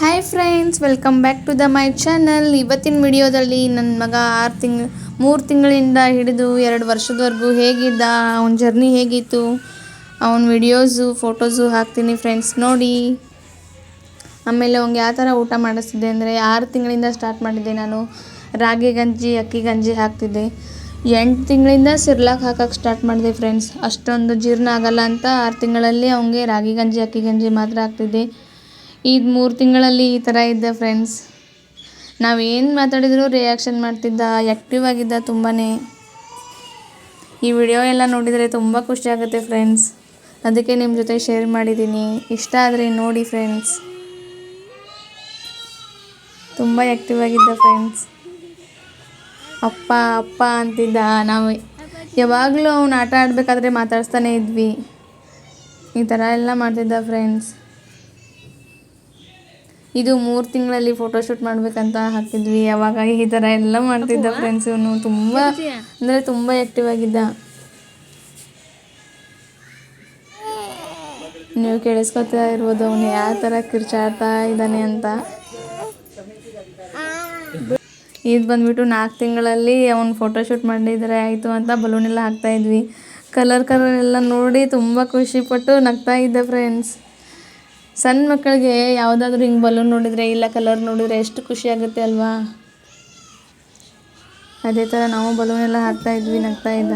Hi friends welcome back to the my channel ಇವತ್ತಿನ ವಿಡಿಯೋದಲ್ಲಿ ನನ್ನ ಮಗ ಆರು ತಿಂಗ್, ಮೂರು ತಿಂಗಳಿಂದ ಹಿಡಿದು ಎರಡು ವರ್ಷದವರೆಗೂ ಹೇಗಿದ್ದ, ಅವನ ಜರ್ನಿ ಹೇಗಿತ್ತು ಅವನ ವಿಡಿಯೋಸು ಫೋಟೋಸು ಹಾಕ್ತೀನಿ ಫ್ರೆಂಡ್ಸ್ ನೋಡಿ. ಆಮೇಲೆ ಅವ್ನಿಗೆ ಯಾವ ಥರ ಊಟ ಮಾಡಿಸ್ತಿದ್ದೆ ಅಂದರೆ ಆರು ತಿಂಗಳಿಂದ ಸ್ಟಾರ್ಟ್ ಮಾಡಿದ್ದೆ ನಾನು. ರಾಗಿ ಗಂಜಿ, ಅಕ್ಕಿ ಗಂಜಿ ಹಾಕ್ತಿದ್ದೆ. ಎಂಟು ತಿಂಗಳಿಂದ ಸಿರ್ಲಾಕ್ ಹಾಕಕ್ಕೆ ಸ್ಟಾರ್ಟ್ ಮಾಡಿದೆ ಫ್ರೆಂಡ್ಸ್ ಅಷ್ಟೊಂದು ಜೀರ್ಣ ಆಗಲ್ಲ ಅಂತ ಆರು ತಿಂಗಳಲ್ಲಿ ಅವನಿಗೆ ರಾಗಿ ಗಂಜಿ, ಅಕ್ಕಿ ಗಂಜಿ ಮಾತ್ರ ಹಾಕ್ತಿದ್ದೆ. ಇದು ಮೂರು ತಿಂಗಳಲ್ಲಿ ಈ ಥರ ಇದ್ದ ಫ್ರೆಂಡ್ಸ್ ನಾವೇನು ಮಾತಾಡಿದರೂ ರಿಯಾಕ್ಷನ್ ಮಾಡ್ತಿದ್ದ ಆ್ಯಕ್ಟಿವ್ ಆಗಿದ್ದ ತುಂಬಾ ಈ ವಿಡಿಯೋ ಎಲ್ಲ ನೋಡಿದರೆ ತುಂಬ ಖುಷಿ ಆಗುತ್ತೆ ಫ್ರೆಂಡ್ಸ್ ಅದಕ್ಕೆ ನಿಮ್ಮ ಜೊತೆ ಶೇರ್ ಮಾಡಿದ್ದೀನಿ ಇಷ್ಟ ಆದರೆ ನೋಡಿ ಫ್ರೆಂಡ್ಸ್ ತುಂಬ ಆ್ಯಕ್ಟಿವ್ ಆಗಿದ್ದ ಫ್ರೆಂಡ್ಸ್ ಅಪ್ಪ ಅಪ್ಪ ಅಂತಿದ್ದ. ನಾವು ಯಾವಾಗಲೂ ಅವ್ನು ಆಟ ಆಡಬೇಕಾದ್ರೆ ಮಾತಾಡ್ಸ್ತಾನೆ ಇದ್ವಿ. ಈ ಥರ ಎಲ್ಲ ಮಾಡ್ತಿದ್ದ ಫ್ರೆಂಡ್ಸ್ ಇದು ಮೂರು ತಿಂಗಳಲ್ಲಿ ಫೋಟೋಶೂಟ್ ಮಾಡ್ಬೇಕಂತ ಹಾಕಿದ್ವಿ. ಅವಾಗ ಈ ತರ ಎಲ್ಲ ಮಾಡ್ತಿದ್ದ ಫ್ರೆಂಡ್ಸ್ ಇವನು. ಅಂದ್ರೆ ತುಂಬಾ ಆಕ್ಟಿವ್ ಆ್ಯಕ್ಟಿವ್ ಆಗಿದ್ದ. ನೀವು ಕೇಳಿಸ್ಕೊತಾ ಇರ್ಬೋದು ಅವನು ಯಾವ ತರ ಕಿರ್ಚಾಡ್ತಾ ಇದ್ದಾನೆ ಅಂತ. ಇದು ಬಂದ್ಬಿಟ್ಟು ನಾಲ್ಕು ತಿಂಗಳಲ್ಲಿ ಅವ್ನು ಫೋಟೋಶೂಟ್ ಮಾಡಿದರೆ ಆಯಿತು ಅಂತ ಬಲೂನ್ ಎಲ್ಲ ಹಾಕ್ತಾ ಇದ್ವಿ. ಕಲರ್ ಕಲರ್ ಎಲ್ಲ ನೋಡಿ ತುಂಬ ಖುಷಿಪಟ್ಟು ನಗ್ತಾ ಇದ್ದೆ ಫ್ರೆಂಡ್ಸ್ ಸಣ್ಣ ಮಕ್ಕಳಿಗೆ ಯಾವುದಾದ್ರೂ ಹಿಂಗೆ ಬಲೂನ್ ನೋಡಿದರೆ ಇಲ್ಲ ಕಲರ್ ನೋಡಿದರೆ ಎಷ್ಟು ಖುಷಿ ಆಗುತ್ತೆ ಅಲ್ವಾ? ಅದೇ ಥರ ನಾವು ಬಲೂನ್ ಎಲ್ಲ ಹಾಕ್ತಾ ಇದ್ವಿ, ನಗ್ತಾ ಇದ್ದ.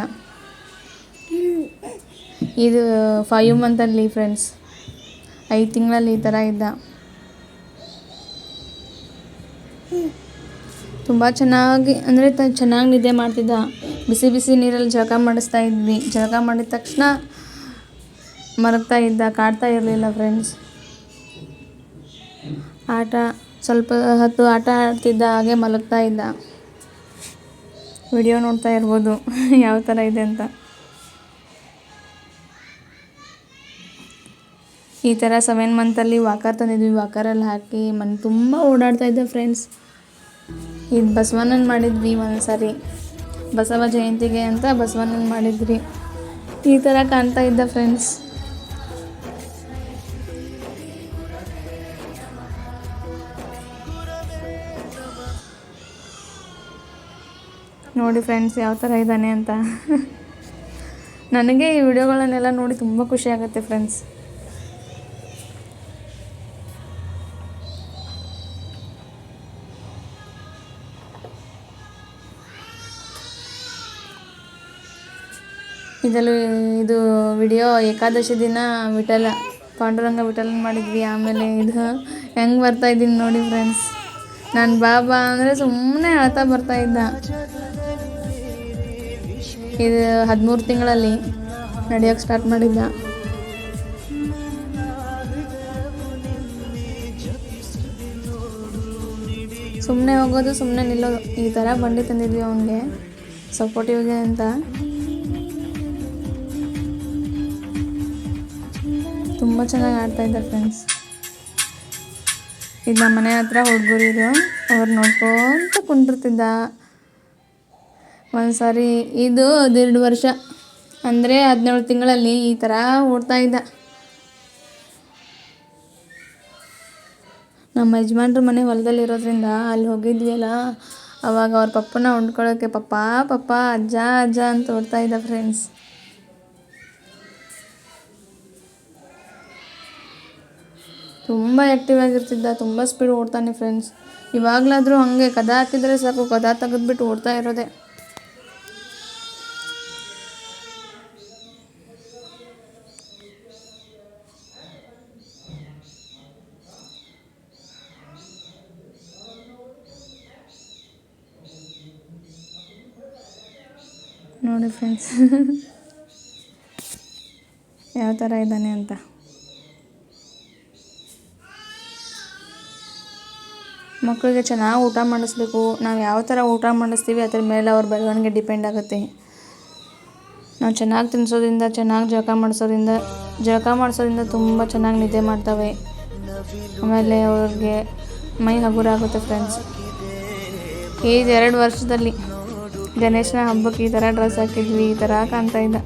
ಇದು ಫೈವ್ ಮಂತಲ್ಲಿ ಫ್ರೆಂಡ್ಸ್ ಐದು ತಿಂಗಳಲ್ಲಿ ಈ ಥರ ಇದ್ದ. ತುಂಬ ಚೆನ್ನಾಗಿ, ಅಂದರೆ ತ ಚೆನ್ನಾಗಿ ನಿದ್ದೆ ಮಾಡ್ತಿದ್ದ. ಬಿಸಿ ಬಿಸಿ ನೀರಲ್ಲಿ ಜಳಕ ಮಾಡಿಸ್ತಾ ಇದ್ವಿ. ಜಳಕ ಮಾಡಿದ ತಕ್ಷಣ ಮರಗ್ತಾ ಇದ್ದ, ಕಾಡ್ತಾ ಇರಲಿಲ್ಲ ಫ್ರೆಂಡ್ಸ್ ಆಟ, ಸ್ವಲ್ಪ ಹೊತ್ತು ಆಟ ಆಡ್ತಿದ್ದ ಹಾಗೆ ಮಲಗ್ತಾ ಇದ್ದ. ವಿಡಿಯೋ ನೋಡ್ತಾ ಇರ್ಬೋದು, ಯಾವ ಥರ ಇದೆ ಅಂತ. ಈ ಥರ ಸೆವೆನ್ ಮಂತಲ್ಲಿ ವಾಕರ್ ತಂದಿದ್ವಿ. ವಾಕರಲ್ಲಿ ಹಾಕಿ ಮನೆ, ತುಂಬ ಓಡಾಡ್ತಾ ಇದ್ದೆ ಫ್ರೆಂಡ್ಸ್ ಇದು ಬಸವಣ್ಣನ ಮಾಡಿದ್ವಿ ಒಂದು ಸಾರಿ ಬಸವ ಜಯಂತಿಗೆ ಅಂತ ಬಸವಣ್ಣನ ಮಾಡಿದ್ವಿ. ಈ ಥರ ಕಾಣ್ತಾ ಇದ್ದ ಫ್ರೆಂಡ್ಸ್ ನೋಡಿ ಫ್ರೆಂಡ್ಸ್ ಯಾವ ಥರ ಇದ್ದಾನೆ ಅಂತ. ನನಗೆ ಈ ವಿಡಿಯೋಗಳನ್ನೆಲ್ಲ ನೋಡಿ ತುಂಬ ಖುಷಿ ಆಗುತ್ತೆ ಫ್ರೆಂಡ್ಸ್ ಇದರಲ್ಲಿ ಇದು ವಿಡಿಯೋ ಏಕಾದಶಿ ದಿನ ವಿಠಲ, ಪಾಂಡುರಂಗ ವಿಠಲನ್ ಮಾಡಿದ್ವಿ. ಆಮೇಲೆ ಇದು ಹೆಂಗೆ ಬರ್ತಾ ಇದ್ದೀನಿ ನೋಡಿ ಫ್ರೆಂಡ್ಸ್ ನಾನು ಬಾಬಾ ಅಂದರೆ ಸುಮ್ಮನೆ ಅಳ್ತಾ ಬರ್ತಾ ಇದ್ದ. ಇದು ಹದಿಮೂರು ತಿಂಗಳಲ್ಲಿ ನಡೆಯೋಕ್ಕೆ ಸ್ಟಾರ್ಟ್ ಮಾಡಿದ್ದ. ಸುಮ್ಮನೆ ಹೋಗೋದು ಸುಮ್ಮನೆ ನಿಲ್ಲೋದು, ಈ ಥರ ಬಂಡಿ ತಂದಿದ್ವಿ ಅವನಿಗೆ. ಸಪೋರ್ಟಿವ್ಗೆ ಅಂತ. ತುಂಬ ಚೆನ್ನಾಗಿ ಆಡ್ತಾ ಇದ್ದಾರೆ ಫ್ರೆಂಡ್ಸ್ ಇದು ನಮ್ಮ ಮನೆ ಹತ್ರ ಹುಡುಗರು ಇದು ಅವ್ರು ನೋಡ್ಕೊಂತ ಕುಂಡಿರ್ತಿದ್ದ ಒಂದು ಸಾರಿ ಇದು ಹದಿನೆರಡು ವರ್ಷ. ಅಂದರೆ ಹದಿನೇಳು ತಿಂಗಳಲ್ಲಿ ಈ ಥರ ಓಡ್ತಾ ಇದ್ದ. ನಮ್ಮ ಯಜಮಾನ್ರ ಮನೆ ಹೊಲದಲ್ಲಿರೋದ್ರಿಂದ ಅಲ್ಲಿ ಹೋಗಿದ್ವಿ ಅಲ್ಲ ಅವಾಗ ಅವ್ರ ಪಪ್ಪನ ಉಂಡ್ಕೊಳ್ಳೋಕ್ಕೆ ಪಪ್ಪ ಪಪ್ಪ, ಅಜ್ಜ ಅಜ್ಜ ಅಂತ ಓಡ್ತಾ ಇದ್ದ ಫ್ರೆಂಡ್ಸ್ ತುಂಬ ಆ್ಯಕ್ಟಿವ್ ಆಗಿರ್ತಿದ್ದ, ತುಂಬ ಸ್ಪೀಡ್ ಓಡ್ತಾನೆ ಫ್ರೆಂಡ್ಸ್ ಇವಾಗಲಾದರೂ ಹಾಗೆ, ಕದ ಹಾಕಿದರೆ ಸಾಕು, ಕದ ತೆಗೆದ್ಬಿಟ್ಟು ಓಡ್ತಾ ಇರೋದೆ. ನೋಡಿ ಫ್ರೆಂಡ್ಸ್ ಯಾವ ಥರ ಇದ್ದಾನೆ ಅಂತ. ಮಕ್ಕಳಿಗೆ ಚೆನ್ನಾಗಿ ಊಟ ಮಾಡಿಸ್ಬೇಕು. ನಾವು ಯಾವ ಥರ ಊಟ ಮಾಡಿಸ್ತೀವಿ, ಅದ್ರ ಮೇಲೆ ಅವ್ರ ಬೆಳವಣಿಗೆ ಡಿಪೆಂಡ್ ಆಗುತ್ತೆ. ನಾವು ಚೆನ್ನಾಗಿ ತಿನ್ನಿಸೋದ್ರಿಂದ ಚೆನ್ನಾಗಿ ಜಳಕ ಮಾಡಿಸೋದ್ರಿಂದ ಜಳಕ ಮಾಡಿಸೋದ್ರಿಂದ ತುಂಬ ಚೆನ್ನಾಗಿ ನಿದ್ದೆ ಮಾಡ್ತವೆ. ಆಮೇಲೆ ಅವ್ರಿಗೆ ಮೈ ಹಗುರ ಆಗುತ್ತೆ ಫ್ರೆಂಡ್ಸ್ ಈ ಎರಡು ವರ್ಷದಲ್ಲಿ ಗಣೇಶನ ಹಬ್ಬಕ್ಕೆ ಈ ಥರ ಡ್ರೆಸ್ ಹಾಕಿದ್ವಿ, ಈ ಥರ ಕಾಣ್ತಾ ಇದ್ದ.